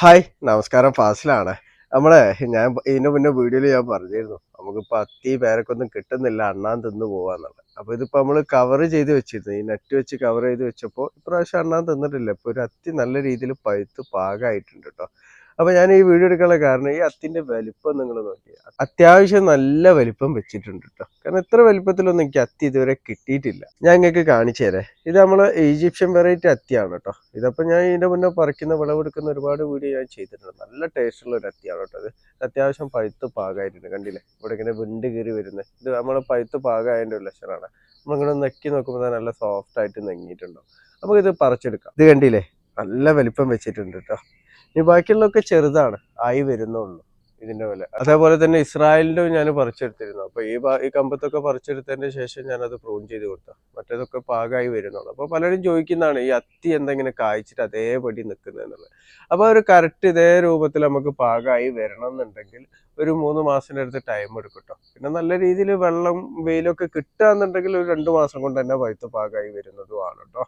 Hi നമസ്കാരം. ഫാസിലാണ്. നമ്മളെ ഞാൻ ഇതിന് മുന്നേ വീഡിയോയിൽ ഞാൻ പറഞ്ഞിരുന്നു. നമുക്കിപ്പോൾ അത്തി പേരക്കൊന്നും കിട്ടുന്നില്ല അണ്ണാൻ തിന്ന് പോവാന്നുള്ളത്. അപ്പോൾ ഇതിപ്പോൾ നമ്മൾ കവർ ചെയ്ത് വെച്ചിരുന്നു. ഈ നെറ്റ് വെച്ച് കവർ ചെയ്ത് വെച്ചപ്പോൾ ഇപ്രാവശ്യം അണ്ണാൻ തിന്നിട്ടില്ല. ഇപ്പോൾ ഒരു അത്തി നല്ല രീതിയിൽ പഴുത്ത് പാകമായിട്ടുണ്ട് കേട്ടോ അപ്പോൾ ഞാൻ ഈ വീഡിയോ എടുക്കാനുള്ള കാരണം ഈ അത്തിന്റെ വലിപ്പം നിങ്ങൾ നോക്കി അത്യാവശ്യം നല്ല വലിപ്പം വെച്ചിട്ടുണ്ട് കേട്ടോ കാരണം ഇത്ര വലിപ്പത്തിലൊന്നും എനിക്ക് അത്തി ഇതുവരെ കിട്ടിയിട്ടില്ല. ഞാൻ നിങ്ങൾക്ക് കാണിച്ചു തരാം. ഇത് നമ്മൾ ഈജിപ്ഷ്യൻ വെറൈറ്റി അത്തിയാണ് കേട്ടോ ഇതപ്പോ ഞാൻ ഇതിന്റെ മുന്നേ പറിക്കുന്ന വിളവെടുക്കുന്ന ഒരുപാട് വീഡിയോ ഞാൻ ചെയ്തിട്ടുണ്ട്. നല്ല ടേസ്റ്റുള്ള ഒരു അത്തിയാണ് കേട്ടോ ഇത്. അത്യാവശ്യം പഴുത്ത് പാകമായിട്ടുണ്ട് കണ്ടില്ലേ? ഇവിടെ ഇങ്ങനെ വിണ്ട് കയറി വരുന്നത്. ഇത് നമ്മൾ പഴുത്ത് പാകമായതിന്റെ ഒരു ലക്ഷണമാണ് നമ്മളിങ്ങനെ നെക്കി നോക്കുമ്പോൾ നല്ല സോഫ്റ്റ് ആയിട്ട് നെങ്ങിയിട്ടുണ്ടോ നമുക്കിത് പറിച്ചെടുക്കാം. ഇത് കണ്ടില്ലേ? നല്ല വലിപ്പം വെച്ചിട്ടുണ്ട് കേട്ടോ ഇനി ബാക്കിയുള്ളതൊക്കെ ചെറുതാണ് ആയി വരുന്നുള്ളൂ ഇതിന്റെ വില. അതേപോലെ തന്നെ ഇസ്രായേലിന്റെ ഞാൻ പറിച്ചെടുത്തിരുന്നു. അപ്പൊ ഈ ഈ കമ്പത്തൊക്കെ പറിച്ചെടുത്തതിന് ശേഷം ഞാൻ അത് പ്രൂൺ ചെയ്ത് കൊടുത്തു. മറ്റേതൊക്കെ പാകമായി വരുന്നുള്ളൂ. അപ്പൊ പലരും ചോദിക്കുന്നതാണ് ഈ അത്തി എന്തെങ്കിലും കായ്ച്ചിട്ട് അതേപടി നിൽക്കുന്നതെന്നുള്ളത് അപ്പൊ ഒരു കറക്റ്റ് ഇതേ രൂപത്തിൽ നമുക്ക് പാകമായി വരണം എന്നുണ്ടെങ്കിൽ ഒരു മൂന്ന് മാസത്തിന്റെ അടുത്ത് ടൈം എടുക്കും കേട്ടോ പിന്നെ നല്ല രീതിയിൽ വെള്ളം വെയിലൊക്കെ കിട്ടുക എന്നുണ്ടെങ്കിൽ ഒരു രണ്ട് മാസം കൊണ്ട് തന്നെ പഴുത്ത് പാകമായി വരുന്നതുമാണ് കേട്ടോ